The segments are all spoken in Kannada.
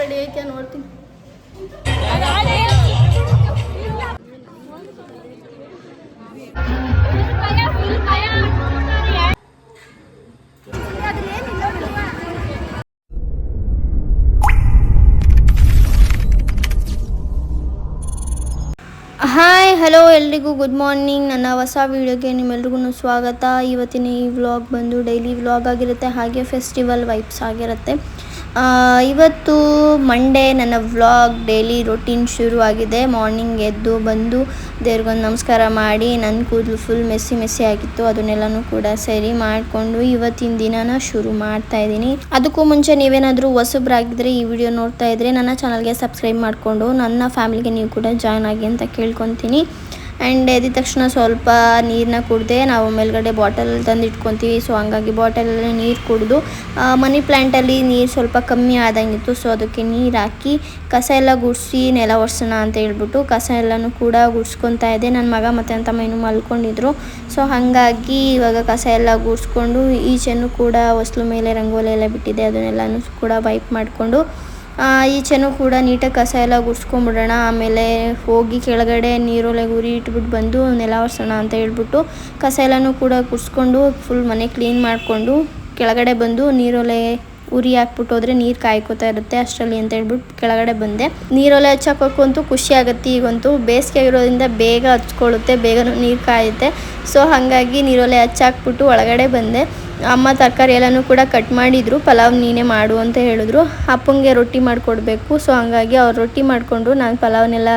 ರೆಡಿ ಐತೆ ನೋಡ್ತೀನಿ? ಹಾಯ್, ಹಲೋ ಎಲ್ರಿಗೂ ಗುಡ್ ಮಾರ್ನಿಂಗ್. ನನ್ನ ಹೊಸ ವೀಡಿಯೋಗೆ ನಿಮ್ಮೆಲ್ರಿಗೂ ಸ್ವಾಗತ. ಇವತ್ತಿನ ಈ ವ್ಲಾಗ್ ಬಂದು ಡೈಲಿ ವ್ಲಾಗ್ ಆಗಿರುತ್ತೆ, ಹಾಗೆ ಫೆಸ್ಟಿವಲ್ ವೈಬ್ಸ್ ಆಗಿರುತ್ತೆ. ಇವತ್ತು ಮಂಡೇ ನನ್ನ ವ್ಲಾಗ್ ಡೈಲಿ ರೊಟೀನ್ ಶುರುವಾಗಿದೆ. ಮಾರ್ನಿಂಗ್ ಎದ್ದು ಬಂದು ದೇವ್ರಿಗೊಂದು ನಮಸ್ಕಾರ ಮಾಡಿ, ನನ್ನ ಕೂದಲು ಫುಲ್ ಮೆಸ್ಸಿ ಮೆಸ್ಸಿ ಆಗಿತ್ತು. ಅದನ್ನೆಲ್ಲನೂ ಕೂಡ ಸರಿ ಮಾಡಿಕೊಂಡು ಇವತ್ತಿನ ದಿನನ ಶುರು ಮಾಡ್ತಾ ಇದ್ದೀನಿ. ಅದಕ್ಕೂ ಮುಂಚೆ ನೀವೇನಾದರೂ ಹೊಸಬ್ರಾಗಿದ್ದರೆ ಈ ವಿಡಿಯೋ ನೋಡ್ತಾ ಇದ್ದರೆ ನನ್ನ ಚಾನಲ್ಗೆ ಸಬ್ಸ್ಕ್ರೈಬ್ ಮಾಡಿಕೊಂಡು, ನನ್ನ ಫ್ಯಾಮಿಲಿಗೆ ನೀವು ಕೂಡ ಜಾಯ್ನ್ ಆಗಿ ಅಂತ ಕೇಳ್ಕೊತೀನಿ. ಆ್ಯಂಡ್ ಎದ್ದ ತಕ್ಷಣ ಸ್ವಲ್ಪ ನೀರನ್ನ ಕುಡ್ದೆ ನಾವು ಮೇಲ್ಗಡೆ ಬಾಟಲ್ ತಂದು ಇಟ್ಕೊತೀವಿ ಸೊ ಹಂಗಾಗಿ ಬಾಟಲಲ್ಲಿ ನೀರು ಕುಡಿದು ಮನಿ ಪ್ಲ್ಯಾಂಟಲ್ಲಿ ನೀರು ಸ್ವಲ್ಪ ಕಮ್ಮಿ ಆದಂಗಿತ್ತು. ಸೊ ಅದಕ್ಕೆ ನೀರು ಹಾಕಿ ಕಸ ಎಲ್ಲ ಗುಡಿಸಿ ನೆಲ ಒರೆಸೋಣ ಅಂತ ಹೇಳ್ಬಿಟ್ಟು ಕಸ ಎಲ್ಲನೂ ಕೂಡ ಗುಡ್ಸ್ಕೊತಾ ಇದ್ದೆ. ನನ್ನ ಮಗ ಮತ್ತು ಅಂತ ಇನ್ನೂ ಮಲ್ಕೊಂಡಿದ್ರು. ಸೊ ಹಾಗಾಗಿ ಇವಾಗ ಕಸ ಎಲ್ಲ ಗುಡಿಸ್ಕೊಂಡು ಈಚೆನೂ ಕೂಡ ಹೊಸಲು ಮೇಲೆ ರಂಗೋಲಿ ಎಲ್ಲ ಬಿಟ್ಟಿದೆ. ಅದನ್ನೆಲ್ಲನೂ ಕೂಡ ವೈಪ್ ಮಾಡಿಕೊಂಡು ಈಚೆನೂ ಕೂಡ ನೀಟಾಗಿ ಕಸ ಎಲ್ಲ ಗುಡ್ಸ್ಕೊಂಬಿಡೋಣ. ಆಮೇಲೆ ಹೋಗಿ ಕೆಳಗಡೆ ನೀರೊಳಗೆ ಉರಿ ಇಟ್ಬಿಟ್ಟು ಬಂದು ನೆಲ ಒರೆಸೋಣ ಅಂತ ಹೇಳ್ಬಿಟ್ಟು ಕಸ ಎಲ್ಲನೂ ಕೂಡ ಗುಡ್ಸ್ಕೊಂಡು ಫುಲ್ ಮನೆ ಕ್ಲೀನ್ ಮಾಡಿಕೊಂಡು ಕೆಳಗಡೆ ಬಂದು ನೀರೊಲೆ ಉರಿ ಹಾಕ್ಬಿಟ್ಟು ಹೋದ್ರೆ ನೀರು ಕಾಯ್ಕೋತಾ ಇರುತ್ತೆ ಅಷ್ಟರಲ್ಲಿ ಅಂತ ಹೇಳ್ಬಿಟ್ಟು ಕೆಳಗಡೆ ಬಂದೆ. ನೀರೊಲೆ ಹಚ್ಚಾಕೋಕ್ಕಂತೂ ಖುಷಿ ಆಗುತ್ತೆ ಈಗಂತೂ. ಬೇಸಿಗೆ ಇರೋದ್ರಿಂದ ಬೇಗ ಹಚ್ಕೊಳ್ಳುತ್ತೆ, ಬೇಗನೂ ನೀರು ಕಾಯುತ್ತೆ. ಸೊ ಹಾಗಾಗಿ ನೀರೊಲೆ ಹಚ್ಚಾಕ್ಬಿಟ್ಟು ಒಳಗಡೆ ಬಂದೆ. ಅಮ್ಮ ತರಕಾರಿ ಎಲ್ಲನೂ ಕೂಡ ಕಟ್ ಮಾಡಿದರು, ಪಲಾವ್ ನೀನೇ ಮಾಡು ಅಂತ ಹೇಳಿದ್ರು. ಅಪ್ಪಂಗೆ ರೊಟ್ಟಿ ಮಾಡಿಕೊಡ್ಬೇಕು ಸೊ ಹಂಗಾಗಿ ಅವ್ರು ರೊಟ್ಟಿ ಮಾಡಿಕೊಂಡು ನಾನು ಪಲಾವ್ನೆಲ್ಲ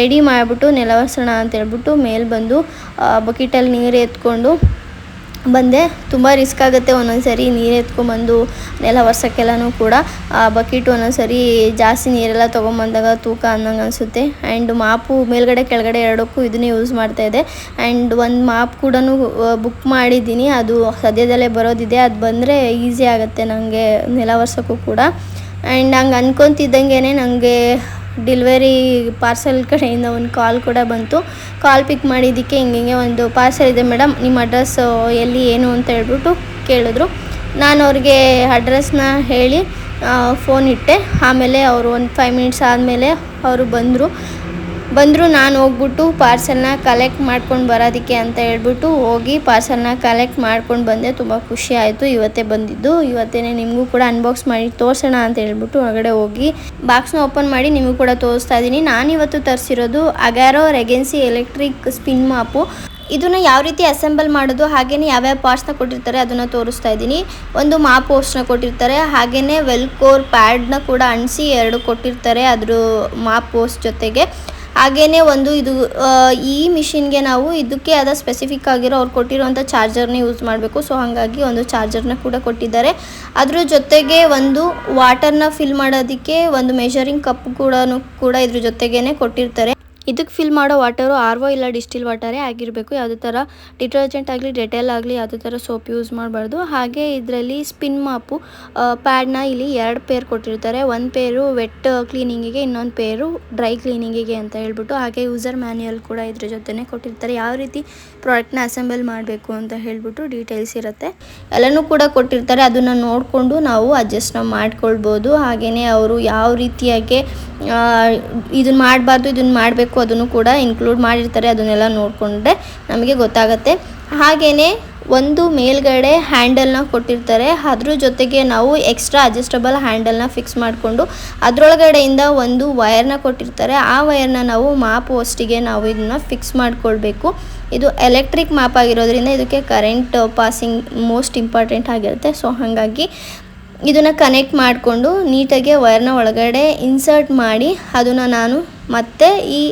ರೆಡಿ ಮಾಡಿಬಿಟ್ಟು ನೆಲವರ್ಸೋಣ ಅಂತ ಹೇಳ್ಬಿಟ್ಟು ಮೇಲೆ ಬಂದು ಬಕೆಟಲ್ಲಿ ನೀರು ಎತ್ಕೊಂಡು ಬಂದೆ. ತುಂಬ ರಿಸ್ಕ್ ಆಗುತ್ತೆ ಒಂದೊಂದು ಸರಿ ನೀರು ಎತ್ಕೊಂಬಂದು ನೆಲ ಒರ್ಸೋಕ್ಕೆಲ್ಲನೂ ಕೂಡ. ಆ ಬಕೆಟ್ ಒಂದೊಂದು ಸರಿ ಜಾಸ್ತಿ ನೀರೆಲ್ಲ ತೊಗೊಂಬಂದಾಗ ತೂಕ ಅನ್ನಂಗೆ ಅನಿಸುತ್ತೆ. ಆ್ಯಂಡ್ ಮಾಪು ಮೇಲ್ಗಡೆ ಕೆಳಗಡೆ ಎರಡಕ್ಕೂ ಇದನ್ನೇ ಯೂಸ್ ಮಾಡ್ತಾ ಇದೆ. ಆ್ಯಂಡ್ ಒಂದು ಮಾಪ್ ಕೂಡ ಬುಕ್ ಮಾಡಿದ್ದೀನಿ. ಅದು ಸದ್ಯದಲ್ಲೇ ಬರೋದಿದೆ. ಅದು ಬಂದರೆ ಈಸಿ ಆಗುತ್ತೆ ನನಗೆ ನೆಲ ಒರ್ಸೋಕ್ಕೂ ಕೂಡ. ಆ್ಯಂಡ್ ಹಂಗೆ ಅನ್ಕೊತಿದ್ದಂಗೆ ನನಗೆ ಡೆಲಿವರಿ ಪಾರ್ಸೆಲ್ ಕಡೆಯಿಂದ ಒಂದು ಕಾಲ್ ಕೂಡ ಬಂತು. ಕಾಲ್ ಪಿಕ್ ಮಾಡಿದ್ದಕ್ಕೆ ಹಿಂಗೆ ಹಿಂಗೆ ಒಂದು ಪಾರ್ಸೆಲ್ ಇದೆ ಮೇಡಮ್, ನಿಮ್ಮ ಅಡ್ರೆಸ್ ಎಲ್ಲಿ, ಏನು ಅಂತ ಹೇಳ್ಬಿಟ್ಟು ಕೇಳಿದ್ರು. ನಾನು ಅವ್ರಿಗೆ ಅಡ್ರೆಸ್ನ ಹೇಳಿ ಫೋನ್ ಇಟ್ಟೆ. ಆಮೇಲೆ ಅವರು ಒಂದು ಫೈವ್ ಮಿನಿಟ್ಸ್ ಆದಮೇಲೆ ಅವರು ಬಂದರು. ಬಂದರು ನಾನು ಹೋಗ್ಬಿಟ್ಟು ಪಾರ್ಸೆಲ್ನ ಕಲೆಕ್ಟ್ ಮಾಡ್ಕೊಂಡು ಬರೋದಕ್ಕೆ ಅಂತ ಹೇಳ್ಬಿಟ್ಟು ಹೋಗಿ ಪಾರ್ಸೆಲ್ನ ಕಲೆಕ್ಟ್ ಮಾಡ್ಕೊಂಡು ಬಂದೆ. ತುಂಬ ಖುಷಿ ಆಯಿತು. ಇವತ್ತೇ ಬಂದಿದ್ದು. ಇವತ್ತೇ ನಿಮಗೂ ಕೂಡ ಅನ್ಬಾಕ್ಸ್ ಮಾಡಿ ತೋರಿಸೋಣ ಅಂತ ಹೇಳ್ಬಿಟ್ಟು ಹೊರಗಡೆ ಹೋಗಿ ಬಾಕ್ಸ್ನ ಓಪನ್ ಮಾಡಿ ನಿಮಗೂ ಕೂಡ ತೋರಿಸ್ತಾ ಇದ್ದೀನಿ ನಾನು ಇವತ್ತು ತರಿಸಿರೋದು ಅಗ್ಯಾರೋ ರೆಗೆನ್ಸಿ ಎಲೆಕ್ಟ್ರಿಕ್ ಸ್ಪಿನ್ ಮಾಪು ಇದನ್ನು ಯಾವ ರೀತಿ ಅಸೆಂಬಲ್ ಮಾಡೋದು ಹಾಗೆಯೇ ಯಾವ್ಯಾವ ಪಾರ್ಟ್ಸ್ನ ಕೊಟ್ಟಿರ್ತಾರೆ ಅದನ್ನು ತೋರಿಸ್ತಾ ಇದ್ದೀನಿ ಒಂದು ಮಾಪ್ ಪೋಸ್ಟ್ನ ಕೊಟ್ಟಿರ್ತಾರೆ. ಹಾಗೆಯೇ ವೆಲ್ಕೋರ್ ಪ್ಯಾಡ್ನ ಕೂಡ ಅಂಟಿಸಿ ಎರಡು ಕೊಟ್ಟಿರ್ತಾರೆ ಅದ್ರ ಮಾಪ್ ಪೋಸ್ಟ್ ಜೊತೆಗೆ. ಹಾಗೆಯೇ ಒಂದು ಇದು ಈ ಮಿಷಿನ್ಗೆ ನಾವು ಇದಕ್ಕೆ ಆದ ಸ್ಪೆಸಿಫಿಕ್ ಆಗಿರೋ ಅವ್ರು ಕೊಟ್ಟಿರುವಂಥ ಚಾರ್ಜರ್ನ ಯೂಸ್ ಮಾಡಬೇಕು. ಸೊ ಹಾಗಾಗಿ ಒಂದು ಚಾರ್ಜರ್ನ ಕೂಡ ಕೊಟ್ಟಿದ್ದಾರೆ. ಅದ್ರ ಜೊತೆಗೆ ಒಂದು ವಾಟರ್ನ ಫಿಲ್ ಮಾಡೋದಕ್ಕೆ ಒಂದು ಮೆಷರಿಂಗ್ ಕಪ್ ಕೂಡ ಕೂಡ ಇದ್ರ ಜೊತೆಗೇನೆ ಕೊಟ್ಟಿರ್ತಾರೆ. ಇದಕ್ಕೆ ಫಿಲ್ ಮಾಡೋ ವಾಟರು ಆರ್ ಒ ಇಲ್ಲ ಡಿಸ್ಟಿಲ್ ವಾಟರೇ ಆಗಿರಬೇಕು. ಯಾವುದೇ ಥರ ಡಿಟರ್ಜೆಂಟ್ ಆಗಲಿ ಡೆಟೆಲ್ ಆಗಲಿ, ಯಾವುದೇ ಥರ ಸೋಪ್ ಯೂಸ್ ಮಾಡಬಾರ್ದು. ಹಾಗೆ ಇದರಲ್ಲಿ ಸ್ಪಿನ್ ಮಾಪು ಪ್ಯಾಡ್ನ ಇಲ್ಲಿ ಎರಡು ಪೇರ್ ಕೊಟ್ಟಿರ್ತಾರೆ. ಒಂದು ಪೇರು ವೆಟ್ ಕ್ಲೀನಿಂಗಿಗೆ ಇನ್ನೊಂದು ಪೇರು ಡ್ರೈ ಕ್ಲೀನಿಂಗಿಗೆ ಅಂತ ಹೇಳ್ಬಿಟ್ಟು ಹಾಗೆ ಯೂಸರ್ ಮ್ಯಾನ್ಯಲ್ ಕೂಡ ಇದ್ರ ಜೊತೆನೇ ಕೊಟ್ಟಿರ್ತಾರೆ. ಯಾವ ರೀತಿ ಪ್ರಾಡಕ್ಟ್ನ ಅಸೆಂಬಲ್ ಮಾಡಬೇಕು ಅಂತ ಹೇಳ್ಬಿಟ್ಟು ಡೀಟೇಲ್ಸ್ ಇರುತ್ತೆ. ಎಲ್ಲನೂ ಕೂಡ ಕೊಟ್ಟಿರ್ತಾರೆ. ಅದನ್ನು ನೋಡಿಕೊಂಡು ನಾವು ಅಡ್ಜಸ್ಟ್ನ ಮಾಡ್ಕೊಳ್ಬೋದು. ಹಾಗೆಯೇ ಅವರು ಯಾವ ರೀತಿಯಾಗಿ ಇದನ್ನು ಮಾಡಬಾರ್ದು ಇದನ್ನು ಮಾಡಬೇಕು ಅದನ್ನು ಕೂಡ ಇನ್ಕ್ಲೂಡ್ ಮಾಡಿರ್ತಾರೆ, ಅದನ್ನೆಲ್ಲ ನೋಡಿಕೊಂಡ್ರೆ ನಮಗೆ ಗೊತ್ತಾಗುತ್ತೆ. ಹಾಗೆಯೇ ಒಂದು ಮೇಲ್ಗಡೆ ಹ್ಯಾಂಡಲ್ನ ಕೊಟ್ಟಿರ್ತಾರೆ, ಅದ್ರ ಜೊತೆಗೆ ನಾವು ಎಕ್ಸ್ಟ್ರಾ ಅಡ್ಜಸ್ಟಬಲ್ ಹ್ಯಾಂಡಲ್ನ ಫಿಕ್ಸ್ ಮಾಡಿಕೊಂಡು ಅದರೊಳಗಡೆಯಿಂದ ಒಂದು ವಯರ್ನ ಕೊಟ್ಟಿರ್ತಾರೆ, ಆ ವಯರ್ನ ನಾವು ಮಾಪ್ ಪೋಸ್ಟಿಗೆ ನಾವು ಇದನ್ನ ಫಿಕ್ಸ್ ಮಾಡಿಕೊಳ್ಬೇಕು. ಇದು ಎಲೆಕ್ಟ್ರಿಕ್ ಮಾಪ್ ಆಗಿರೋದ್ರಿಂದ ಇದಕ್ಕೆ ಕರೆಂಟ್ ಪಾಸಿಂಗ್ ಮೋಸ್ಟ್ ಇಂಪಾರ್ಟೆಂಟ್ ಆಗಿರುತ್ತೆ. ಸೊ ಹಾಗಾಗಿ ಇದನ್ನು ಕನೆಕ್ಟ್ ಮಾಡಿಕೊಂಡು ನೀಟಾಗಿ ವೈರ್ನ ಒಳಗಡೆ ಇನ್ಸರ್ಟ್ ಮಾಡಿ ಅದನ್ನು ನಾನು ಮತ್ತೆ ಈ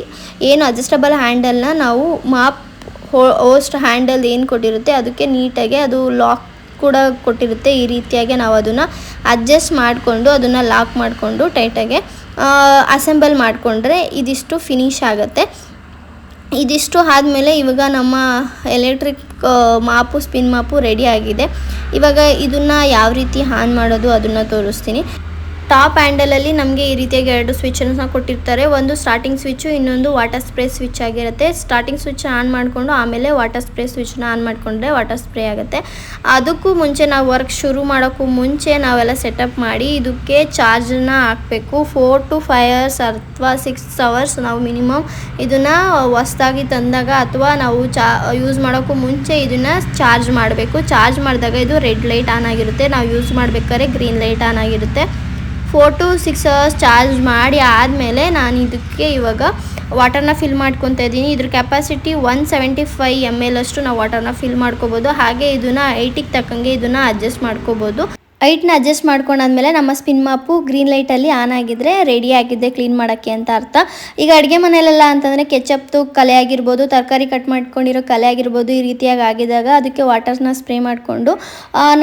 ಏನು ಅಡ್ಜಸ್ಟಬಲ್ ಹ್ಯಾಂಡಲ್ನ ನಾವು ಮಾಪ್ ಹೋಸ್ಟ್ ಹ್ಯಾಂಡಲ್ ಏನು ಕೊಟ್ಟಿರುತ್ತೆ ಅದಕ್ಕೆ ನೀಟಾಗಿ ಅದು ಲಾಕ್ ಕೂಡ ಕೊಟ್ಟಿರುತ್ತೆ ಈ ರೀತಿಯಾಗಿ ನಾವು ಅದನ್ನು ಅಡ್ಜಸ್ಟ್ ಮಾಡಿಕೊಂಡು ಅದನ್ನು ಲಾಕ್ ಮಾಡಿಕೊಂಡು ಟೈಟಾಗೆ ಅಸೆಂಬಲ್ ಮಾಡಿಕೊಂಡ್ರೆ ಇದಿಷ್ಟು ಫಿನಿಶ್ ಆಗುತ್ತೆ. ಇದಿಷ್ಟು ಆದಮೇಲೆ ಇವಾಗ ನಮ್ಮ electric mop spin mop ready ಆಗಿದೆ. ಇವಾಗ ಇದನ್ನು ಯಾವ ರೀತಿ ಆನ್ ಮಾಡೋದು ಅದನ್ನು ತೋರಿಸ್ತೀನಿ. ಟಾಪ್ ಹ್ಯಾಂಡಲಲ್ಲಿ ನಮಗೆ ಈ ರೀತಿಯಾಗಿ ಎರಡು ಸ್ವಿಚನ್ನು ಕೊಟ್ಟಿರ್ತಾರೆ. ಒಂದು ಸ್ಟಾರ್ಟಿಂಗ್ ಸ್ವಿಚ್ಚು ಇನ್ನೊಂದು ವಾಟರ್ ಸ್ಪ್ರೇ ಸ್ವಿಚ್ ಆಗಿರುತ್ತೆ. ಸ್ಟಾರ್ಟಿಂಗ್ ಸ್ವಿಚ್ ಆನ್ ಮಾಡಿಕೊಂಡು ಆಮೇಲೆ ವಾಟರ್ ಸ್ಪ್ರೇ ಸ್ವಿಚ್ನ ಆನ್ ಮಾಡಿಕೊಂಡ್ರೆ ವಾಟರ್ ಸ್ಪ್ರೇ ಆಗುತ್ತೆ. ಅದಕ್ಕೂ ಮುಂಚೆ ನಾವು ವರ್ಕ್ ಶುರು ಮಾಡೋಕ್ಕೂ ಮುಂಚೆ ನಾವೆಲ್ಲ ಸೆಟಪ್ ಮಾಡಿ ಇದಕ್ಕೆ ಚಾರ್ಜನ್ನ ಹಾಕಬೇಕು. ಫೋರ್ ಟು ಫೈವ್ ಅವರ್ಸ್ ಅಥವಾ ಸಿಕ್ಸ್ ಅವರ್ಸ್ ನಾವು ಮಿನಿಮಮ್ ಇದನ್ನು ಹೊಸದಾಗಿ ತಂದಾಗ ಅಥವಾ ನಾವು ಚಾ ಯೂಸ್ ಮಾಡೋಕ್ಕೂ ಮುಂಚೆ ಇದನ್ನು ಚಾರ್ಜ್ ಮಾಡಬೇಕು. ಚಾರ್ಜ್ ಮಾಡಿದಾಗ ಇದು ರೆಡ್ ಲೈಟ್ ಆನ್ ಆಗಿರುತ್ತೆ. ನಾವು ಯೂಸ್ ಮಾಡಬೇಕಾದ್ರೆ ಗ್ರೀನ್ ಲೈಟ್ ಆನ್ ಆಗಿರುತ್ತೆ. Four to six hours charge ಮಾಡಿ ಆದಮೇಲೆ ನಾನು ಇದಕ್ಕೆ ಇವಾಗ ವಾಟರ್ನ ಫಿಲ್ ಮಾಡ್ಕೊತಾ ಇದ್ದೀನಿ. ಇದ್ರ capacity one seventy five M L ಅಷ್ಟು ನಾವು ವಾಟರ್ನ ಫಿಲ್ ಮಾಡ್ಕೋಬೋದು. ಹಾಗೆ ಇದನ್ನು ಐಟಿಗೆ ತಕ್ಕಂಗೆ ಇದನ್ನು ಅಡ್ಜಸ್ಟ್ ಮಾಡ್ಕೋಬೋದು. ಐಟ್ನ ಅಡ್ಜಸ್ಟ್ ಮಾಡ್ಕೊಂಡಾದ್ಮೇಲೆ ನಮ್ಮ ಸ್ಪಿನ್ ಮಾಪು ಗ್ರೀನ್ ಲೈಟಲ್ಲಿ ಆನ್ ಆಗಿದ್ರೆ ರೆಡಿ ಆಗಿದೆ ಕ್ಲೀನ್ ಮಾಡೋಕ್ಕೆ ಅಂತ ಅರ್ಥ. ಈಗ ಅಡುಗೆ ಮನೆಯಲ್ಲೆಲ್ಲ ಅಂತಂದರೆ ಕೆಚಪ್ದು ಕಲೆ ಆಗಿರ್ಬೋದು, ತರಕಾರಿ ಕಟ್ ಮಾಡ್ಕೊಂಡಿರೋ ಕಲೆ ಆಗಿರ್ಬೋದು ಈ ರೀತಿಯಾಗಿ ಆಗಿದಾಗ ಅದಕ್ಕೆ ವಾಟರ್ನ ಸ್ಪ್ರೇ ಮಾಡಿಕೊಂಡು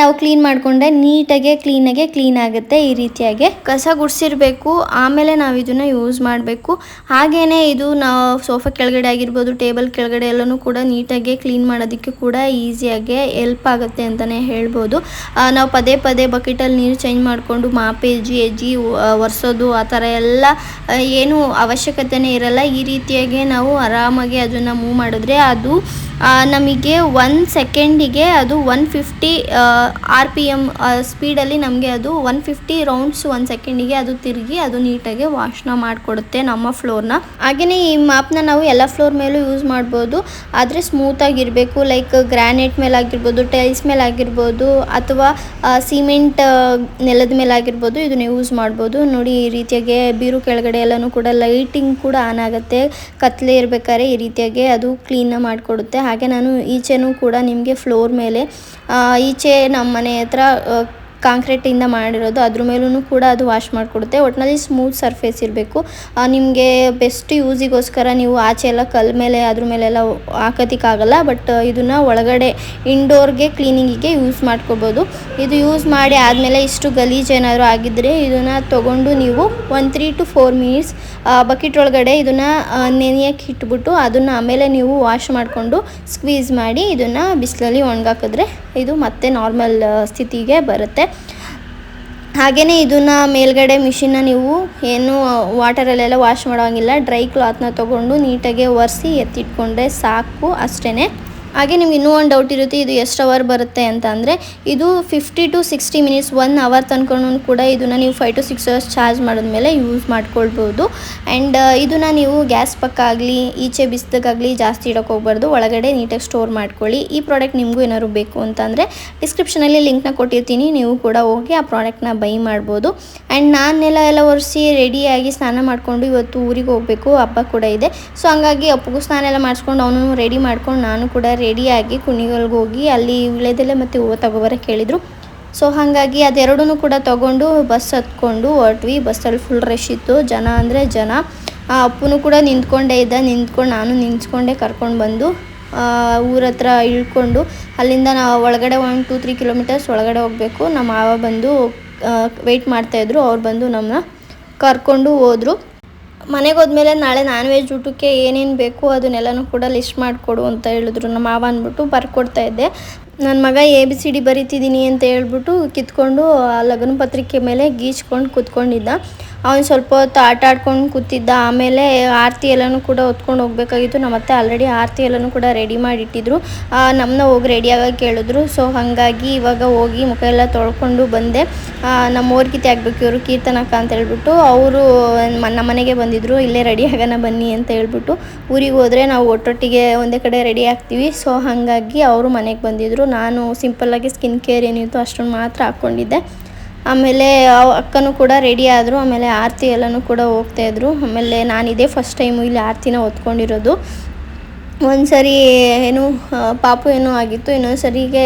ನಾವು ಕ್ಲೀನ್ ಮಾಡಿಕೊಂಡೆ ನೀಟಾಗೆ, ಕ್ಲೀನಾಗೆ ಕ್ಲೀನ್ ಆಗುತ್ತೆ ಈ ರೀತಿಯಾಗಿ. ಕಸ ಗುಡಿಸಿರ್ಬೇಕು, ಆಮೇಲೆ ನಾವು ಇದನ್ನು ಯೂಸ್ ಮಾಡಬೇಕು. ಹಾಗೆಯೇ ಇದು ನಾವು ಸೋಫಾ ಕೆಳಗಡೆ ಆಗಿರ್ಬೋದು, ಟೇಬಲ್ ಕೆಳಗಡೆ ಎಲ್ಲನೂ ಕೂಡ ನೀಟಾಗಿ ಕ್ಲೀನ್ ಮಾಡೋದಕ್ಕೆ ಕೂಡ ಈಸಿಯಾಗಿ ಹೆಲ್ಪ್ ಆಗುತ್ತೆ ಅಂತಲೇ ಹೇಳ್ಬೋದು. ನಾವು ಪದೇ ಪದೇ ಬಕೆಟಲ್ಲಿ ನೀರು ಚೇಂಜ್ ಮಾಡಿಕೊಂಡು ಮಾಪೇಜಿ ಎಜ್ಜಿ ಒರೆಸೋದು, ಆ ಥರ ಎಲ್ಲ ಏನು ಅವಶ್ಯಕತೆನೇ ಇರಲ್ಲ. ಈ ರೀತಿಯಾಗಿ ನಾವು ಆರಾಮಾಗಿ ಅದನ್ನು ಮೂವ್ ಮಾಡಿದ್ರೆ ಅದು ನಮಗೆ ಒನ್ ಸೆಕೆಂಡಿಗೆ ಅದು one fifty R P M ಸ್ಪೀಡಲ್ಲಿ ನಮಗೆ ಅದು ಒನ್ ಫಿಫ್ಟಿ ರೌಂಡ್ಸ್ ಒನ್ ಸೆಕೆಂಡಿಗೆ ಅದು ತಿರುಗಿ ಅದು ನೀಟಾಗಿ ವಾಶ್ನ ಮಾಡಿಕೊಡುತ್ತೆ ನಮ್ಮ ಫ್ಲೋರ್ನ ಹಾಗೆಯೇ ಈ ಮಾಪ್ನ ನಾವು ಎಲ್ಲ ಫ್ಲೋರ್ ಮೇಲೂ ಯೂಸ್ ಮಾಡ್ಬೋದು. ಆದರೆ ಸ್ಮೂತಾಗಿರಬೇಕು ಲೈಕ್ ಗ್ರಾನೈಟ್ ಮೇಲೆ ಆಗಿರ್ಬೋದು ಟೈಲ್ಸ್ ಮೇಲೆ ಆಗಿರ್ಬೋದು ಅಥವಾ ಸಿಮೆಂಟ್ ನೆಲದ ಮೇಲೆ ಆಗಿರ್ಬೋದು, ಇದನ್ನ ಯೂಸ್ ಮಾಡ್ಬೋದು. ನೋಡಿ, ಈ ರೀತಿಯಾಗಿ ಬೀರು ಕೆಳಗಡೆ ಎಲ್ಲನೂ ಕೂಡ ಲೈಟಿಂಗ್ ಕೂಡ ಆನ್ ಆಗುತ್ತೆ. ಕತ್ಲೆ ಇರಬೇಕಾದ್ರೆ ಈ ರೀತಿಯಾಗಿ ಅದು ಕ್ಲೀನ್ ಮಾಡಿಕೊಡುತ್ತೆ. ಹಾಗೆ ನಾನು ಈಚೆನೂ ಕೂಡ ನಿಮಗೆ ಫ್ಲೋರ್ ಮೇಲೆ ಈಚೆ ನಮ್ಮ ಮನೆ ಹತ್ರ ಕಾಂಕ್ರೀಟಿಂದ ಮಾಡಿರೋದು, ಅದ್ರ ಮೇಲೂ ಕೂಡ ಅದು ವಾಶ್ ಮಾಡಿಕೊಡುತ್ತೆ. ಒಟ್ಟಿನಲ್ಲಿ ಸ್ಮೂತ್ ಸರ್ಫೇಸ್ ಇರಬೇಕು. ನಿಮಗೆ ಬೆಸ್ಟ್ ಯೂಸಿಗೋಸ್ಕರ ನೀವು ಆಚೆ ಎಲ್ಲ ಕಲ್ ಮೇಲೆ, ಅದ್ರ ಮೇಲೆಲ್ಲ ಹಾಕೋದಕ್ಕಾಗಲ್ಲ ಬಟ್ ಇದನ್ನು ಒಳಗಡೆ ಇಂಡೋರ್ಗೆ ಕ್ಲೀನಿಂಗಿಗೆ ಯೂಸ್ ಮಾಡ್ಕೋಬೋದು. ಇದು ಯೂಸ್ ಮಾಡಿ ಆದಮೇಲೆ ಇಷ್ಟು ಗಲೀಜು ಏನಾದರೂ ಆಗಿದ್ದರೆ ಇದನ್ನು ತೊಗೊಂಡು ನೀವು one three to four minutes bucket ಒಳಗಡೆ ಇದನ್ನು ನೆನೆಯಕ್ಕೆ ಇಟ್ಬಿಟ್ಟು ಅದನ್ನು ಆಮೇಲೆ ನೀವು ವಾಶ್ ಮಾಡಿಕೊಂಡು ಸ್ಕ್ವೀಸ್ ಮಾಡಿ ಇದನ್ನು ಬಿಸಿಲಲ್ಲಿ ಒಣಗಾಕಿದ್ರೆ ಇದು ಮತ್ತೆ ನಾರ್ಮಲ್ ಸ್ಥಿತಿಗೆ ಬರುತ್ತೆ. ಹಾಗೆಯೇ ಇದನ್ನು ಮೇಲ್ಗಡೆ ಮಿಷಿನ್ನ ನೀವು ಏನು ವಾಟರಲ್ಲೆಲ್ಲ ವಾಶ್ ಮಾಡೋಂಗಿಲ್ಲ. ಡ್ರೈ ಕ್ಲಾತ್ನ ತೊಗೊಂಡು ನೀಟಾಗಿ ಒರೆಸಿ ಎತ್ತಿಟ್ಕೊಂಡ್ರೆ ಸಾಕು ಅಷ್ಟೇ ಹಾಗೆ ನಿಮ್ಗೆ ಇನ್ನೂ ಒಂದು ಡೌಟ್ ಇರುತ್ತೆ, ಇದು ಎಷ್ಟು ಅವರ್ ಬರುತ್ತೆ ಅಂತ ಅಂದರೆ, ಇದು fifty to sixty minutes one hour ತಂದ್ಕೊಂಡು ಕೂಡ ಇದನ್ನು ನೀವು five to six hours charge ಮಾಡಿದ್ಮೇಲೆ ಯೂಸ್ ಮಾಡ್ಕೊಳ್ಬೋದು. ಆ್ಯಂಡ್ ಇದನ್ನು ನೀವು ಗ್ಯಾಸ್ ಪಕ್ಕ ಆಗಲಿ, ಈಚೆ ಬಿಸ್ದಕ್ಕಾಗಲಿ ಜಾಸ್ತಿ ಇಡೋಕೆ ಹೋಗ್ಬಾರ್ದು. ಒಳಗಡೆ ನೀಟಾಗಿ ಸ್ಟೋರ್ ಮಾಡ್ಕೊಳ್ಳಿ. ಈ ಪ್ರಾಡಕ್ಟ್ ನಿಮಗೂ ಏನಾದ್ರು ಬೇಕು ಅಂತಂದರೆ ಡಿಸ್ಕ್ರಿಪ್ಷನಲ್ಲಿ ಲಿಂಕ್ನ ಕೊಟ್ಟಿರ್ತೀನಿ. ನೀವು ಕೂಡ ಹೋಗಿ ಆ ಪ್ರಾಡಕ್ಟ್ನ ಬೈ ಮಾಡ್ಬೋದು. ಆ್ಯಂಡ್ ನಾನೆಲ್ಲ ಎಲ್ಲ ಒರೆಸಿ ರೆಡಿಯಾಗಿ ಸ್ನಾನ ಮಾಡಿಕೊಂಡು ಇವತ್ತು ಊರಿಗೆ ಹೋಗಬೇಕು. ಹಬ್ಬ ಕೂಡ ಇದೆ. ಸೊ ಹಂಗಾಗಿ ಅಪ್ಪಗೂ ಸ್ನಾನ ಎಲ್ಲ ಮಾಡಿಸ್ಕೊಂಡು ಅವನು ರೆಡಿ ಮಾಡ್ಕೊಂಡು ನಾನು ಕೂಡ ರೆಡಿಯಾಗಿ ಕುಣಿಗಲ್ಗೆ ಹೋಗಿ ಅಲ್ಲಿ ವಿಳೆದೆಲೆ ಮತ್ತು ಹೂವು ತಗೋಬರ ಹೇಳಿದರು ಸೊ ಹಾಗಾಗಿ ಅದೆರಡೂ ಕೂಡ ತಗೊಂಡು ಬಸ್ ಹತ್ಕೊಂಡು ಹೊರಟ್ವಿ. ಬಸ್ಸಲ್ಲಿ ಫುಲ್ ರಶ್ ಇತ್ತು. ಜನ ಅಂದರೆ ಜನ. ಆ ಅಪ್ಪನೂ ಕೂಡ ನಿಂತ್ಕೊಂಡೇ ಇದ್ದ. ನಿಂತ್ಕೊಂಡು ನಾನು ನಿಂತ್ಕೊಂಡೆ ಕರ್ಕೊಂಡು ಬಂದು ಊರ ಹತ್ರ ಇಳ್ಕೊಂಡು, ಅಲ್ಲಿಂದ ನಾವು ಒಳಗಡೆ ಒನ್ ಟೂ ತ್ರೀ ಕಿಲೋಮೀಟರ್ಸ್ ಒಳಗಡೆ ಹೋಗಬೇಕು. ನಮ್ಮ ಮಾವ ಬಂದು ವೆಯ್ಟ್ ಮಾಡ್ತಾಯಿದ್ರು ಅವ್ರು ಬಂದು ನಮ್ಮನ್ನ ಕರ್ಕೊಂಡು ಹೋದರು. ಮನೆಗೆ ಹೋದ್ಮೇಲೆ ನಾಳೆ ನಾನ್ ವೆಜ್ ಊಟಕ್ಕೆ ಏನೇನು ಬೇಕು ಅದನ್ನೆಲ್ಲನೂ ಕೂಡ ಲಿಸ್ಟ್ ಮಾಡಿಕೊಡು ಅಂತ ಹೇಳಿದ್ರು. ನಮ್ಮ ಮಾವ ಅಂದ್ಬಿಟ್ಟು ಬರ್ಕೊಡ್ತಾ ಇದ್ದೆ. ನನ್ನ ಮಗ ಎ ಬಿ ಸಿ ಡಿ ಬರಿತಿದ್ದೀನಿ ಅಂತ ಹೇಳ್ಬಿಟ್ಟು ಕಿತ್ಕೊಂಡು ಆ ಲಗ್ನ ಪತ್ರಿಕೆ ಮೇಲೆ ಗೀಚ್ಕೊಂಡು ಕೂತ್ಕೊಂಡಿದ್ದ. ಅವನು ಸ್ವಲ್ಪ ಹೊತ್ತು ಆಟ ಆಡ್ಕೊಂಡು ಕೂತಿದ್ದ. ಆಮೇಲೆ ಆರತಿ ಎಲ್ಲನೂ ಕೂಡ ಹೊತ್ಕೊಂಡು ಹೋಗ್ಬೇಕಾಗಿತ್ತು. ನಮ್ಮ ಅತ್ತೆ ಆಲ್ರೆಡಿ ಆರತಿ ಎಲ್ಲನೂ ಕೂಡ ರೆಡಿ ಮಾಡಿಟ್ಟಿದ್ರು. ನಮ್ಮನ್ನ ಹೋಗಿ ರೆಡಿಯಾಗಿ ಕೇಳಿದ್ರು. ಸೊ ಹಾಗಾಗಿ ಇವಾಗ ಹೋಗಿ ಮುಖ ಎಲ್ಲ ತೊಳ್ಕೊಂಡು ಬಂದೆ. ನಮ್ಮ ನಮ್ಮ ಊರ್ಗಿತಿ ಆಗ್ಬೇಕು ಇವರು, ಕೀರ್ತನಕ್ಕ ಅಂತ ಹೇಳ್ಬಿಟ್ಟು. ಅವರು ನಮ್ಮ ಮನೆಗೆ ಬಂದಿದ್ರು. ಇಲ್ಲೇ ರೆಡಿ ಆಗೋಣ ಬನ್ನಿ ಅಂತ ಹೇಳ್ಬಿಟ್ಟು ಊರಿಗೆ ಹೋದರೆ ನಾವು ಒಟ್ಟೊಟ್ಟಿಗೆ ಒಂದೇ ಕಡೆ ರೆಡಿ ಆಗ್ತೀವಿ. ಸೊ ಹಾಗಾಗಿ ಅವರು ಮನೆಗೆ ಬಂದಿದ್ರು. ನಾನು ಸಿಂಪಲ್ಲಾಗಿ ಸ್ಕಿನ್ ಕೇರ್ ಏನಿತ್ತು ಅಷ್ಟೊಂದು ಮಾತ್ರ ಹಾಕ್ಕೊಂಡಿದ್ದೆ ಆಮೇಲೆ ಅಕ್ಕನೂ ಕೂಡ ರೆಡಿ ಆದರು, ಆಮೇಲೆ ಆರತಿ ಎಲ್ಲನೂ ಕೂಡ ಹೋಗ್ತಾಯಿದ್ರು ಆಮೇಲೆ ನಾನು ಇದೇ ಫಸ್ಟ್ ಟೈಮು ಇಲ್ಲಿ ಆರತಿನ ಹೊತ್ಕೊಂಡಿರೋದು. ಒಂದು ಸರಿ ಏನು ಪಾಪು ಏನೋ ಆಗಿತ್ತು ಇನ್ನೊಂದು ಸರಿಗೆ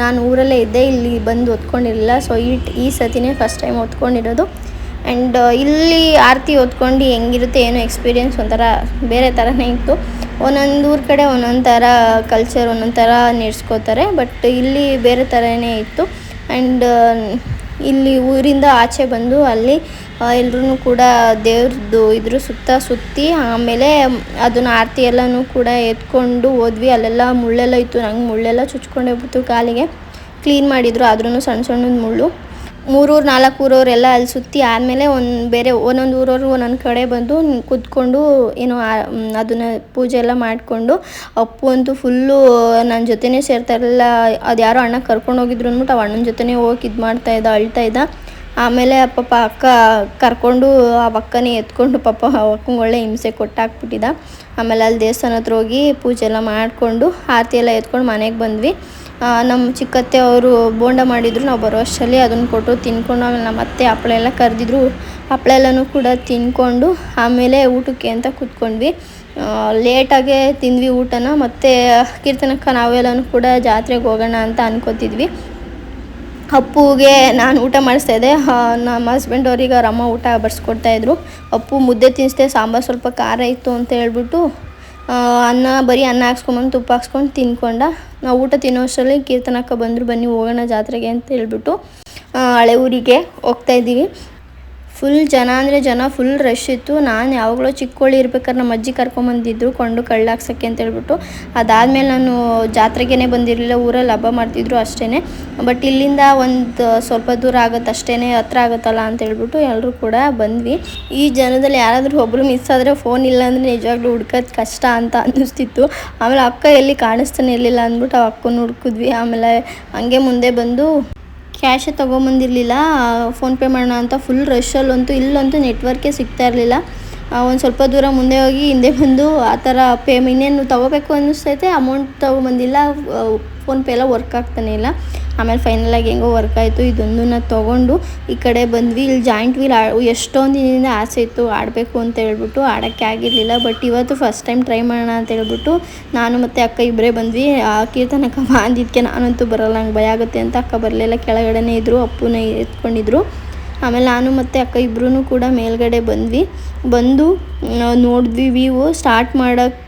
ನಾನು ಊರಲ್ಲೇ ಇದ್ದೆ, ಇಲ್ಲಿ ಬಂದು ಹೊತ್ಕೊಂಡಿರಲಿಲ್ಲ. ಸೊ ಈ ಈ ಸತಿನೇ ಫಸ್ಟ್ ಟೈಮ್ ಹೊತ್ಕೊಂಡಿರೋದು. ಆ್ಯಂಡ್ ಇಲ್ಲಿ ಆರತಿ ಹೊತ್ಕೊಂಡು ಹೆಂಗಿರುತ್ತೆ, ಏನೋ ಎಕ್ಸ್ಪೀರಿಯೆನ್ಸ್ ಒಂಥರ ಬೇರೆ ಥರನೇ ಇತ್ತು. ಒಂದೊಂದು ಊರ ಕಡೆ ಒಂದೊಂದು ಥರ ಕಲ್ಚರ್ ಒಂದೊಂದು ಥರ ನಡೆಸ್ಕೋತಾರೆ ಬಟ್ ಇಲ್ಲಿ ಬೇರೆ ಥರನೇ ಇತ್ತು. ಆ್ಯಂಡ್ ಇಲ್ಲಿ ಊರಿಂದ ಆಚೆ ಬಂದು ಅಲ್ಲಿ ಎಲ್ಲರೂ ಕೂಡ ದೇವ್ರದ್ದು ಇದ್ರ ಸುತ್ತ ಸುತ್ತಿ, ಆಮೇಲೆ ಅದನ್ನ ಆರತಿ ಎಲ್ಲನೂ ಕೂಡ ಎತ್ಕೊಂಡು ಹೋದ್ವಿ. ಅಲ್ಲೆಲ್ಲ ಮುಳ್ಳೆಲ್ಲ ಇತ್ತು. ನಂಗೆ ಮುಳ್ಳೆಲ್ಲ ಚುಚ್ಕೊಂಡೋಗ್ಬಿಟ್ಟು ಕಾಲಿಗೆ. ಕ್ಲೀನ್ ಮಾಡಿದ್ರು ಆದ್ರೂ ಸಣ್ಣ ಸಣ್ಣದ ಮುಳ್ಳು. ಮೂರೂರು ನಾಲ್ಕು ಊರವರೆಲ್ಲ ಅಲ್ಲಿ ಸುತ್ತಿ ಆದಮೇಲೆ ಒಂದು ಬೇರೆ ಒಂದೊಂದು ಊರವರು ಒಂದೊಂದು ಕಡೆ ಬಂದು ಕೂತ್ಕೊಂಡು ಏನು ಅದನ್ನು ಪೂಜೆ ಎಲ್ಲ ಮಾಡಿಕೊಂಡು ಅಪ್ಪು ಅಂತೂ ಫುಲ್ಲು ನನ್ನ ಜೊತೆನೇ ಸೇರ್ತಾ ಅದು ಯಾರೋ ಅಣ್ಣ ಕರ್ಕೊಂಡು ಹೋಗಿದ್ರು ಅಂದ್ಬಿಟ್ಟು ಅವ ಅಣ್ಣನ ಜೊತೆನೇ ಹೋಗಿ ಇದು ಮಾಡ್ತಾ ಇದ್ದ, ಅಳ್ತಾ ಇದ್ದ. ಆಮೇಲೆ ಪಾಪ ಅಕ್ಕ ಕರ್ಕೊಂಡು ಆ ಅಕ್ಕನೇ ಎತ್ಕೊಂಡು ಪಾಪ ಅಕ್ಕಂಗೆ ಒಳ್ಳೆ ಹಿಂಸೆ ಕೊಟ್ಟಾಕ್ಬಿಟ್ಟಿದ್ದ. ಆಮೇಲೆ ಅಲ್ಲಿ ದೇವಸ್ಥಾನ ಹತ್ರ ಹೋಗಿ ಪೂಜೆ ಎಲ್ಲ ಮಾಡಿಕೊಂಡು, ಆರತಿ ಎಲ್ಲ ಎತ್ಕೊಂಡು ಮನೆಗೆ ಬಂದ್ವಿ. ನಮ್ಮ ಚಿಕ್ಕತ್ತೆ ಅವರು ಬೋಂಡ ಮಾಡಿದ್ರು ನಾವು ಬರೋ ಅಷ್ಟರಲ್ಲಿ ಅದನ್ನು ಕೊಟ್ಟು ತಿನ್ಕೊಂಡು ಆಮೇಲೆ ನಮ್ಮ ಅತ್ತೆ ಹಪ್ಳ ಎಲ್ಲ ಕರೆದಿದ್ರು. ಹಪ್ಳ ಎಲ್ಲನೂ ಕೂಡ ತಿನ್ಕೊಂಡು ಆಮೇಲೆ ಊಟಕ್ಕೆ ಅಂತ ಕೂತ್ಕೊಂಡ್ವಿ. ಲೇಟಾಗೆ ತಿಂದ್ವಿ ಊಟನ ಮತ್ತು ಕೀರ್ತನಕ್ಕ ನಾವೆಲ್ಲನೂ ಕೂಡ ಜಾತ್ರೆಗೆ ಹೋಗೋಣ ಅಂತ ಅನ್ಕೋತಿದ್ವಿ. ಅಪ್ಪುಗೆ ನಾನು ಊಟ ಮಾಡಿಸ್ತಾ ಇದ್ದೆ. ಆ, ನಮ್ಮ ಹಸ್ಬೆಂಡ್ ಅವ್ರಿಗೆ ಅವ್ರ ಅಮ್ಮ ಊಟ ಬರ್ಸ್ಕೊಡ್ತಾಯಿದ್ರು ಇದ್ರು. ಅಪ್ಪು ಮುದ್ದೆ ತಿನ್ನಿಸ್ದೆ ಸಾಂಬಾರು ಸ್ವಲ್ಪ ಖಾರ ಇತ್ತು ಅಂತ ಹೇಳ್ಬಿಟ್ಟು ಅನ್ನ ಬರೀ ಅನ್ನ ಹಾಕ್ಸ್ಕೊಂಬಂದು ತುಪ್ಪ ಹಾಕ್ಸ್ಕೊಂಡು ತಿನ್ಕೊಂಡ ನಾವು ಊಟ ತಿನ್ನೋಷ್ಟರಲ್ಲಿ ಕೀರ್ತನಕ್ಕ ಬಂದರು ಬನ್ನಿ ಹೋಗೋಣ ಜಾತ್ರೆಗೆ ಅಂತ ಹೇಳ್ಬಿಟ್ಟು ಹಳೆ ಊರಿಗೆ ಹೋಗ್ತಾ ಇದ್ದೀವಿ. ಫುಲ್ ಜನ ಅಂದರೆ ಜನ ಫುಲ್ ರಶ್ ಇತ್ತು. ನಾನು ಯಾವಾಗಲೂ ಚಿಕ್ಕೋಳಿ ಇರ್ಬೇಕಾದ್ರೆ ನಮ್ಮ ಅಜ್ಜಿ ಕರ್ಕೊಂಬಂದಿದ್ರು ಕೊಂಡು ಕಳ್ಳಾಕ್ಸಕ್ಕೆ ಅಂತ ಹೇಳ್ಬಿಟ್ಟು. ಅದಾದಮೇಲೆ ನಾನು ಜಾತ್ರೆಗೇ ಬಂದಿರಲಿಲ್ಲ, ಊರಲ್ಲಿ ಹಬ್ಬ ಮಾಡ್ತಿದ್ರು ಅಷ್ಟೇ ಬಟ್ ಇಲ್ಲಿಂದ ಒಂದು ಸ್ವಲ್ಪ ದೂರ ಆಗುತ್ತೆ ಅಷ್ಟೇ ಹತ್ರ ಆಗುತ್ತಲ್ಲ ಅಂತ ಹೇಳ್ಬಿಟ್ಟು ಎಲ್ಲರೂ ಕೂಡ ಬಂದ್ವಿ. ಈ ಜನದಲ್ಲಿ ಯಾರಾದರೂ ಒಬ್ಬರು ಮಿಸ್ ಆದರೆ ಫೋನ್ ಇಲ್ಲ ಅಂದರೆ ನಿಜವಾಗ್ಲೂ ಹುಡ್ಕೋದು ಕಷ್ಟ ಅಂತ ಅನ್ನಿಸ್ತಿತ್ತು. ಆಮೇಲೆ ಅಕ್ಕ ಎಲ್ಲಿ ಕಾಣಿಸ್ತಾನೆ ಇರಲಿಲ್ಲ ಅಂದ್ಬಿಟ್ಟು ಆ ಅಕ್ಕನ ಹುಡ್ಕಿದ್ವಿ. ಆಮೇಲೆ ಹಂಗೆ ಮುಂದೆ ಬಂದು ಕ್ಯಾಶೇ ತೊಗೊಂಬಂದಿರಲಿಲ್ಲ. ಫೋನ್ಪೇ ಮಾಡೋಣ ಅಂತ ಫುಲ್ ರಶಲ್ಲಂತೂ ಇಲ್ಲಂತೂ ನೆಟ್ವರ್ಕೇ ಸಿಗ್ತಾ ಇರಲಿಲ್ಲ. ಒಂದು ಸ್ವಲ್ಪ ದೂರ ಮುಂದೆ ಹೋಗಿ ಹಿಂದೆ ಬಂದು ಆ ಥರ ಪೇ ಇನ್ನೇನು ತೊಗೋಬೇಕು ಅನ್ನಿಸ್ತೈತೆ ಅಮೌಂಟ್ ತೊಗೊಂಬಂದಿಲ್ಲ ಫೋನ್ಪೇ ಎಲ್ಲ ವರ್ಕ್ ಆಗ್ತಾನೆ ಇಲ್ಲ. ಆಮೇಲೆ ಫೈನಲಾಗಿ ಹೆಂಗೋ ವರ್ಕ್ ಆಯಿತು, ಇದೊಂದನ್ನ ತೊಗೊಂಡು ಈ ಕಡೆ ಬಂದ್ವಿ. ಇಲ್ಲಿ ಜಾಯಿಂಟ್ ವೀಲ್ ಎಷ್ಟೊಂದು ದಿನದಿಂದ ಆಸೆ ಇತ್ತು, ಆಡಬೇಕು ಅಂತ ಹೇಳ್ಬಿಟ್ಟು ಆಡೋಕ್ಕೆ ಆಗಿರಲಿಲ್ಲ. ಬಟ್ ಇವತ್ತು ಫಸ್ಟ್ ಟೈಮ್ ಟ್ರೈ ಮಾಡೋಣ ಅಂತ ಹೇಳ್ಬಿಟ್ಟು ನಾನು ಮತ್ತು ಅಕ್ಕ ಇಬ್ಬರೇ ಬಂದ್ವಿ. ಆ, ಕೀರ್ತನಕ್ಕ ಅಂದಿದ್ದಕ್ಕೆ ನಾನಂತೂ ಬರೋಲ್ಲ, ನಂಗೆ ಭಯ ಆಗುತ್ತೆ ಅಂತ ಅಕ್ಕ ಬರಲಿಲ್ಲ. ಕೆಳಗಡೆನೇ ಇದ್ದರು ಅಪ್ಪನ ಎತ್ಕೊಂಡಿದ್ರು. ಆಮೇಲೆ ನಾನು ಮತ್ತು ಅಕ್ಕ ಇಬ್ಬರೂ ಕೂಡ ಮೇಲ್ಗಡೆ ಬಂದ್ವಿ. ಬಂದು ನೋಡಿದ್ವಿ ವೀವು ಸ್ಟಾರ್ಟ್ ಮಾಡೋಕ್ಕೆ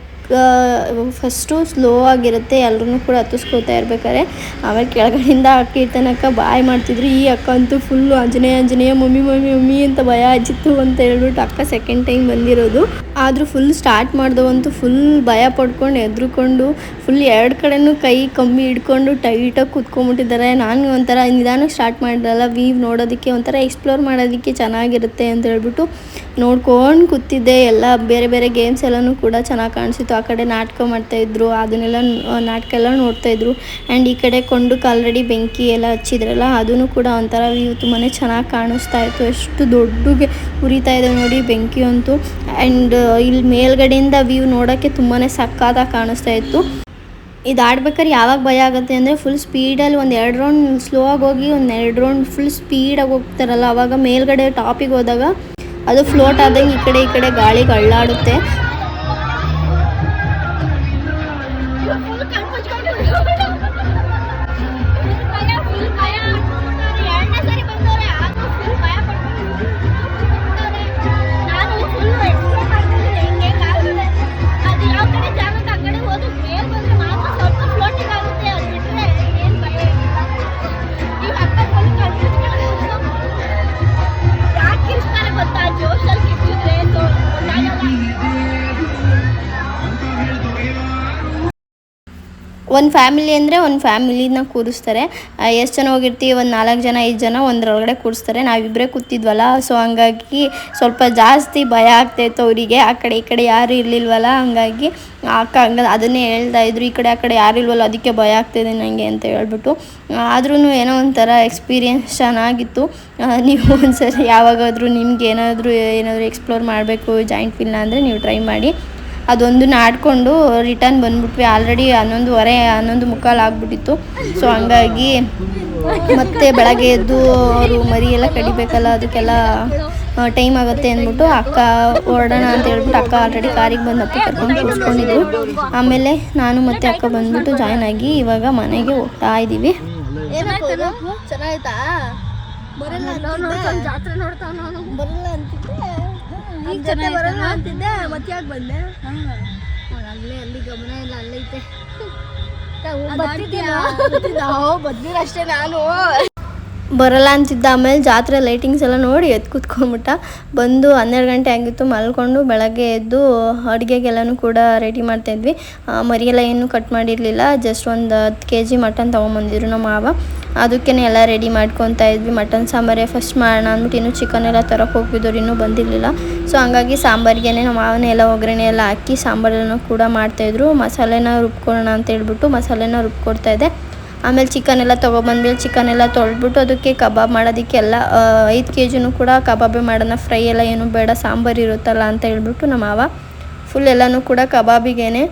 ಫಸ್ಟು ಸ್ಲೋ ಆಗಿರುತ್ತೆ ಎಲ್ಲರೂ ಕೂಡ ಹತ್ತಿಸ್ಕೋತಾ ಇರ್ಬೇಕಾದ್ರೆ. ಆಮೇಲೆ ಕೆಳಗಡೆಯಿಂದ ಅಕ್ಕ ತನಕ ಬಾಯ್ ಮಾಡ್ತಿದ್ರು. ಈ ಅಕ್ಕ ಅಂತೂ full Anjaneya Anjaneya, mummy mummy mummy ಅಂತ ಭಯ ಹಚ್ಚಿತ್ತು ಅಂತ ಹೇಳ್ಬಿಟ್ಟು ಅಕ್ಕ ಸೆಕೆಂಡ್ ಟೈಮ್ ಬಂದಿರೋದು. ಆದರೂ ಫುಲ್ ಸ್ಟಾರ್ಟ್ ಮಾಡ್ದವಂತೂ ಫುಲ್ ಭಯ ಪಡ್ಕೊಂಡು ಎದ್ರುಕೊಂಡು ಫುಲ್ ಎರಡು ಕಡೆನೂ ಕೈ ಕಮ್ಮಿ ಹಿಡ್ಕೊಂಡು ಟೈಟಾಗಿ ಕೂತ್ಕೊಂಡ್ಬಿಟ್ಟಿದ್ದಾರೆ. ನಾನು ಒಂಥರ ನಿಧಾನಕ್ಕೆ ಸ್ಟಾರ್ಟ್ ಮಾಡಿದ್ರಲ್ಲ ವೀವ್ ನೋಡೋದಕ್ಕೆ ಒಂಥರ ಎಕ್ಸ್ಪ್ಲೋರ್ ಮಾಡೋದಕ್ಕೆ ಚೆನ್ನಾಗಿರುತ್ತೆ ಅಂತ ಹೇಳ್ಬಿಟ್ಟು ನೋಡ್ಕೊಂಡು ಕೂತಿದ್ದೆ. ಎಲ್ಲ ಬೇರೆ ಬೇರೆ ಗೇಮ್ಸ್ ಎಲ್ಲನೂ ಕೂಡ ಚೆನ್ನಾಗಿ ಕಾಣಿಸಿತ್ತು. ಆ ಕಡೆ ನಾಟಕ ಮಾಡ್ತಾಯಿದ್ರು ಅದನ್ನೆಲ್ಲ ನಾಟಕ ಎಲ್ಲ ನೋಡ್ತಾಯಿದ್ರು ಆ್ಯಂಡ್ ಈ ಕಡೆ ಕೊಂಡು ಆಲ್ರೆಡಿ ಬೆಂಕಿ ಎಲ್ಲ ಹಚ್ಚಿದ್ರಲ್ಲ ಅದೂ ಕೂಡ ಒಂಥರ ವ್ಯೂ ತುಂಬಾ ಚೆನ್ನಾಗಿ ಕಾಣಿಸ್ತಾ ಇತ್ತು. ಎಷ್ಟು ದೊಡ್ಡಗೆ ಉರಿತಾ ಇದೆ ನೋಡಿ ಬೆಂಕಿ ಅಂತೂ. ಆ್ಯಂಡ್ ಇಲ್ಲಿ ಮೇಲ್ಗಡೆಯಿಂದ ವ್ಯೂ ನೋಡೋಕ್ಕೆ ತುಂಬಾ ಸಕ್ಕತ್ತಾಗಿ ಕಾಣಿಸ್ತಾ ಇತ್ತು. ಇದು ಆಡ್ಬೇಕಾದ್ರೆ ಯಾವಾಗ ಭಯ ಆಗುತ್ತೆ ಅಂದರೆ ಫುಲ್ ಸ್ಪೀಡಲ್ಲಿ ಒಂದು ಎರಡು ರೌಂಡ್ ಸ್ಲೋ ಆಗಿ ಹೋಗಿ ಒಂದು ಎರಡು ರೌಂಡ್ ಫುಲ್ ಸ್ಪೀಡಾಗಿ ಹೋಗ್ತಾರಲ್ಲ, ಅವಾಗ ಮೇಲ್ಗಡೆ ಟಾಪಿಗೆ ಹೋದಾಗ ಅದು ಫ್ಲೋಟ್ ಆದಂಗೆ ಈ ಕಡೆ ಈ ಕಡೆ ಗಾಳಿಗೆ ಅಳ್ಳಾಡುತ್ತೆ ಒಂದು ಫ್ಯಾಮಿಲಿ ಅಂದರೆ ಒಂದು ಫ್ಯಾಮಿಲಿನ ಕೂರಿಸ್ತಾರೆ. ಎಷ್ಟು ಜನ ಹೋಗಿರ್ತೀವಿ? ಒಂದು ನಾಲ್ಕು ಜನ, ಐದು ಜನ ಒಂದರೊಳಗಡೆ ಕೂರಿಸ್ತಾರೆ. ನಾವಿಬ್ಬರೇ ಕೂತಿದ್ವಲ್ಲ ಸೊ ಹಂಗಾಗಿ ಸ್ವಲ್ಪ ಜಾಸ್ತಿ ಭಯ ಆಗ್ತಾಯಿತ್ತು ಅವರಿಗೆ. ಆ ಕಡೆ ಈ ಕಡೆ ಯಾರು ಇರಲಿಲ್ವಲ್ಲ, ಹಂಗಾಗಿ ಅಕ್ಕ ಹಂಗ ಅದನ್ನೇ ಹೇಳ್ತಾ ಇದ್ರು. ಈ ಕಡೆ ಆ ಕಡೆ ಯಾರು ಇಲ್ವಲ್ಲ, ಅದಕ್ಕೆ ಭಯ ಆಗ್ತಿದೆ ನನಗೆ ಅಂತ ಹೇಳ್ಬಿಟ್ಟು. ಆದ್ರೂ ಏನೋ ಒಂಥರ ಎಕ್ಸ್ಪೀರಿಯೆನ್ಸ್ ಚೆನ್ನಾಗಿತ್ತು. ನೀವು ಒಂದ್ಸರಿ ಯಾವಾಗಾದರೂ ನಿಮ್ಗೆ ಏನಾದರೂ ಏನಾದರೂ ಎಕ್ಸ್ಪ್ಲೋರ್ ಮಾಡಬೇಕು ಜಾಯಿಂಟ್ ವೀಲ್ನ ಅಂದರೆ ನೀವು ಟ್ರೈ ಮಾಡಿ. ಅದೊಂದನ್ನ ನಾಡ್ಕೊಂಡು ರಿಟರ್ನ್ ಬಂದ್ಬಿಟ್ವಿ. ಆಲ್ರೆಡಿ ಹನ್ನೊಂದುವರೆ ಹನ್ನೊಂದು ಮುಕ್ಕಾಲು ಆಗ್ಬಿಟ್ಟಿತ್ತು. ಸೊ ಹಂಗಾಗಿ ಮತ್ತೆ ಬೆಳಗ್ಗೆ ಎದ್ದು ಅವರು ಮರಿ ಎಲ್ಲ ಕಡಿಬೇಕಲ್ಲ ಅದಕ್ಕೆಲ್ಲ ಟೈಮ್ ಆಗುತ್ತೆ ಅಂದ್ಬಿಟ್ಟು ಅಕ್ಕ ಹೊರಡೋಣ ಅಂತ ಹೇಳ್ಬಿಟ್ಟು ಅಕ್ಕ ಆಲ್ರೆಡಿ ಕಾರಿಗೆ ಬಂದು ಅಪ್ಪ ಕರ್ಕೊಂಡು ಕೂರಿಸ್ಕೊಂಡಿದ್ರು. ಆಮೇಲೆ ನಾನು ಮತ್ತೆ ಅಕ್ಕ ಬಂದ್ಬಿಟ್ಟು ಜಾಯ್ನ್ ಆಗಿ ಇವಾಗ ಮನೆಗೆ ಹೋಗ್ತಾ ಇದ್ದೀವಿ ಚೆನ್ನಾಯ್ತಾ ಬರಲ್ಲ ಈಗ ಜೊತೆ ಬರಲ್ಲ ಅಂತಿದ್ದೆ ಮತ್ತೆ ಯಾಕೆ ಬಂದೆ? ಅಲ್ಲೇ ಅಲ್ಲಿ ಗಮನ ಇಲ್ಲ ಅಷ್ಟೇ ನಾನು. ಬರಲ್ಲ ಅಂತಿದ್ದ ಆಮೇಲೆ ಜಾತ್ರೆ ಲೈಟಿಂಗ್ಸ್ ಎಲ್ಲ ನೋಡಿ ಎದ್ದು ಕೂತ್ಕೊಂಡ್ಬಿಟ್ಟ. ಬಂದು ಹನ್ನೆರಡು ಗಂಟೆ ಆಗಿತ್ತು ಮಲ್ಕೊಂಡು ಬೆಳಗ್ಗೆ ಎದ್ದು ಅಡುಗೆಗೆಲ್ಲನೂ ಕೂಡ ರೆಡಿ ಮಾಡ್ತಾಯಿದ್ವಿ ಆ, ಮರಿಯೆಲ್ಲ ಏನೂ ಕಟ್ ಮಾಡಿರಲಿಲ್ಲ ಜಸ್ಟ್ ಒಂದು ಹತ್ತು ಕೆ ಜಿ ಮಟನ್ ತೊಗೊಂಬಂದಿದ್ರು ನಮ್ಮ ಮಾವ. ಅದಕ್ಕೇ ಎಲ್ಲ ರೆಡಿ ಮಾಡ್ಕೊತಾ ಇದ್ವಿ. ಮಟನ್ ಸಾಂಬಾರೇ ಫಸ್ಟ್ ಮಾಡೋಣ ಅಂದ್ಬಿಟ್ಟು ಇನ್ನೂ ಚಿಕನ್ ಎಲ್ಲ ತರಕ್ಕೆ ಹೋಗಿದ್ದವ್ರು ಇನ್ನೂ ಬಂದಿರಲಿಲ್ಲ. ಸೊ ಹಂಗಾಗಿ ಸಾಂಬಾರಿಗೆ ನಮ್ಮ ಮಾವನೇ ಎಲ್ಲ ಒಗ್ಗರಣೆ ಎಲ್ಲ ಹಾಕಿ ಸಾಂಬಾರನ್ನು ಕೂಡ ಮಾಡ್ತಾಯಿದ್ರು ಮಸಾಲೆನ ರುಬ್ಕೊಳ್ಳೋಣ ಅಂತ ಹೇಳ್ಬಿಟ್ಟು ಮಸಾಲೆನ ರುಬ್ಕೊಡ್ತಾ ಇದ್ದೆ. ಆಮೇಲೆ ಚಿಕನ್ ಎಲ್ಲ ತೊಗೊಬಂದ್ಮೇಲೆ ಚಿಕನ್ ಎಲ್ಲ ತೊಳೆದ್ಬಿಟ್ಟು ಅದಕ್ಕೆ ಕಬಾಬ್ ಮಾಡೋದಕ್ಕೆಲ್ಲ ಐದು ಕೆ ಜಿನೂ ಕೂಡ ಕಬಾಬೇ ಮಾಡೋಣ. ಫ್ರೈ ಎಲ್ಲ ಏನು ಬೇಡ, ಸಾಂಬಾರು ಇರುತ್ತಲ್ಲ ಅಂತ ಹೇಳ್ಬಿಟ್ಟು ನಮ್ಮ ಮಾವ ಫುಲ್ ಎಲ್ಲನೂ ಕೂಡ ಕಬಾಬಿಗೇನೆ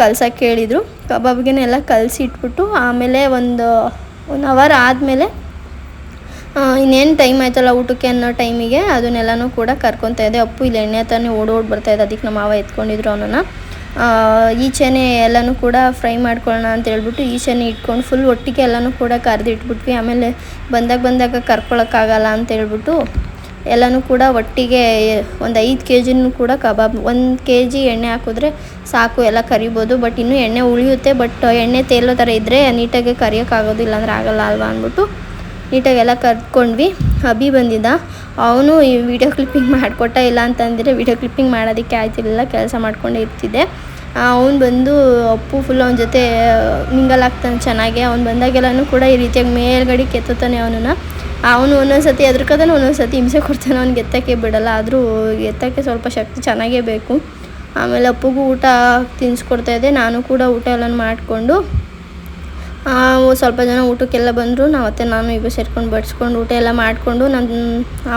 ಕಲ್ಸಕ್ಕೆ ಹೇಳಿದರು. ಕಬಾಬ್ಗೆ ಎಲ್ಲ ಕಲಸಿ ಇಟ್ಬಿಟ್ಟು ಆಮೇಲೆ ಒಂದು ಒನ್ ಅವರ್ ಆದಮೇಲೆ ಇನ್ನೇನು ಟೈಮ್ ಆಯ್ತಲ್ಲ ಊಟಕ್ಕೆ ಅನ್ನೋ ಟೈಮಿಗೆ ಅದನ್ನೆಲ್ಲನೂ ಕೂಡ ಕರ್ಕೊತಾ ಇದೆ ಅಪ್ಪು ಇಲ್ಲಿ ಎಣ್ಣೆ ತಾನೇ ಓಡ್ ಓಡ್ ಬರ್ತಾ ಇದೆ ಅದಕ್ಕೆ ನಮ್ಮ ಮಾವ ಎತ್ಕೊಂಡಿದ್ರು ಅವನನ್ನು. ಈಚೆನೆ ಎಲ್ಲನೂ ಕೂಡ ಫ್ರೈ ಮಾಡ್ಕೊಳ್ಳೋಣ ಅಂತ ಹೇಳ್ಬಿಟ್ಟು ಈಚೆನೆ ಇಟ್ಕೊಂಡು ಫುಲ್ ಒಟ್ಟಿಗೆ ಎಲ್ಲನೂ ಕೂಡ ಕರೆದಿಟ್ಬಿಟ್ವಿ. ಆಮೇಲೆ ಬಂದಾಗ ಬಂದಾಗ ಕರ್ಕೊಳಕ್ಕಾಗಲ್ಲ ಅಂತ ಹೇಳ್ಬಿಟ್ಟು ಎಲ್ಲನೂ ಕೂಡ ಒಟ್ಟಿಗೆ ಒಂದು ಐದು ಕೆ ಜಿನೂ ಕೂಡ ಕಬಾಬ್, ಒಂದು ಕೆ ಜಿ ಎಣ್ಣೆ ಹಾಕಿದ್ರೆ ಸಾಕು, ಎಲ್ಲ ಕರಿಬೋದು. ಬಟ್ ಇನ್ನೂ ಎಣ್ಣೆ ಉಳಿಯುತ್ತೆ ಬಟ್ ಎಣ್ಣೆ ತೇಲೋ ಥರ ಇದ್ದರೆ ನೀಟಾಗೆ ಕರಿಯೋಕ್ಕಾಗೋದು ಅಂದರೆ ಆಗಲ್ಲ ಅಲ್ವಾ ಅಂದ್ಬಿಟ್ಟು ನೀಟಾಗೆಲ್ಲ ಕರ್ಕೊಂಡ್ವಿ ಅಬಿ ಬಂದಿದ್ದ. ಅವನು ಈ ವಿಡಿಯೋ ಕ್ಲಿಪ್ಪಿಂಗ್ ಮಾಡಿಕೊಟ್ಟ ಇಲ್ಲ ಅಂತಂದರೆ ವಿಡಿಯೋ ಕ್ಲಿಪ್ಪಿಂಗ್ ಮಾಡೋದಕ್ಕೆ ಆಯ್ತಿರಲಿಲ್ಲ, ಕೆಲಸ ಮಾಡ್ಕೊಂಡೇ ಇರ್ತಿದ್ದೆ. ಅವನು ಬಂದು ಅಪ್ಪು ಫುಲ್ ಅವನ ಜೊತೆ ಮಿಂಗಲ್ ಆಗ್ತಾನೆ ಚೆನ್ನಾಗೆ. ಅವ್ನು ಬಂದಾಗೆಲ್ಲನೂ ಕೂಡ ಈ ರೀತಿಯಾಗಿ ಮೇಲ್ಗಡೆ ಕೆತ್ತುತ್ತಾನೆ ಅವನನ್ನು. ಅವನು ಒಂದೊಂದು ಸತಿ ಎದ್ರಕದಾನೆ ಒಂದೊಂದು ಸತಿ ಹಿಂಸೆ ಕೊಡ್ತಾನೆ, ಅವ್ನು ಎತ್ತಕ್ಕೆ ಬಿಡಲ್ಲ. ಆದರೂ ಎತ್ತಕ್ಕೆ ಸ್ವಲ್ಪ ಶಕ್ತಿ ಚೆನ್ನಾಗೇ ಬೇಕು. ಆಮೇಲೆ ಅಪ್ಪಗೂ ಊಟ ತಿನ್ನಿಸ್ಕೊಡ್ತಾ ಇದ್ದೆ, ನಾನು ಕೂಡ ಊಟ ಎಲ್ಲ ಮಾಡಿಕೊಂಡು ಸ್ವಲ್ಪ ಜನ ಊಟಕ್ಕೆಲ್ಲ ಬಂದರು. ನಾವು ಮತ್ತೆ ನಾನು ಇಬ್ಬರು ಸೇರ್ಕೊಂಡು ಬಡಿಸ್ಕೊಂಡು ಊಟ ಎಲ್ಲ ಮಾಡಿಕೊಂಡು ನನ್ನ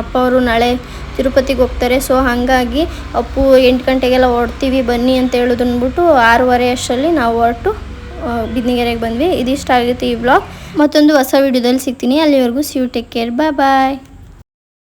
ಅಪ್ಪ ಅವರು ನಾಳೆ ತಿರುಪತಿಗೆ ಹೋಗ್ತಾರೆ. ಸೊ ಹಾಗಾಗಿ ಅಪ್ಪು ಎಂಟು ಗಂಟೆಗೆಲ್ಲ ಹೊರಡ್ತೀವಿ, ಬನ್ನಿ ಅಂತ ಹೇಳೋದು ಅಂದ್ಬಿಟ್ಟು ಆರೂವರೆ ಅಷ್ಟರಲ್ಲಿ ನಾವು ಹೊರಟು ಬಿದ್ನಿಗೆರೆಗೆ ಬಂದ್ವಿ. ಇದಿಷ್ಟ ಆಗುತ್ತೆ ಈ ಬ್ಲಾಗ್ ಮತ್ತೊಂದು ಹೊಸ ವಿಡಿಯೋದಲ್ಲಿ ಸಿಗ್ತೀನಿ. ಅಲ್ಲಿವರೆಗೂ see you take care bye bye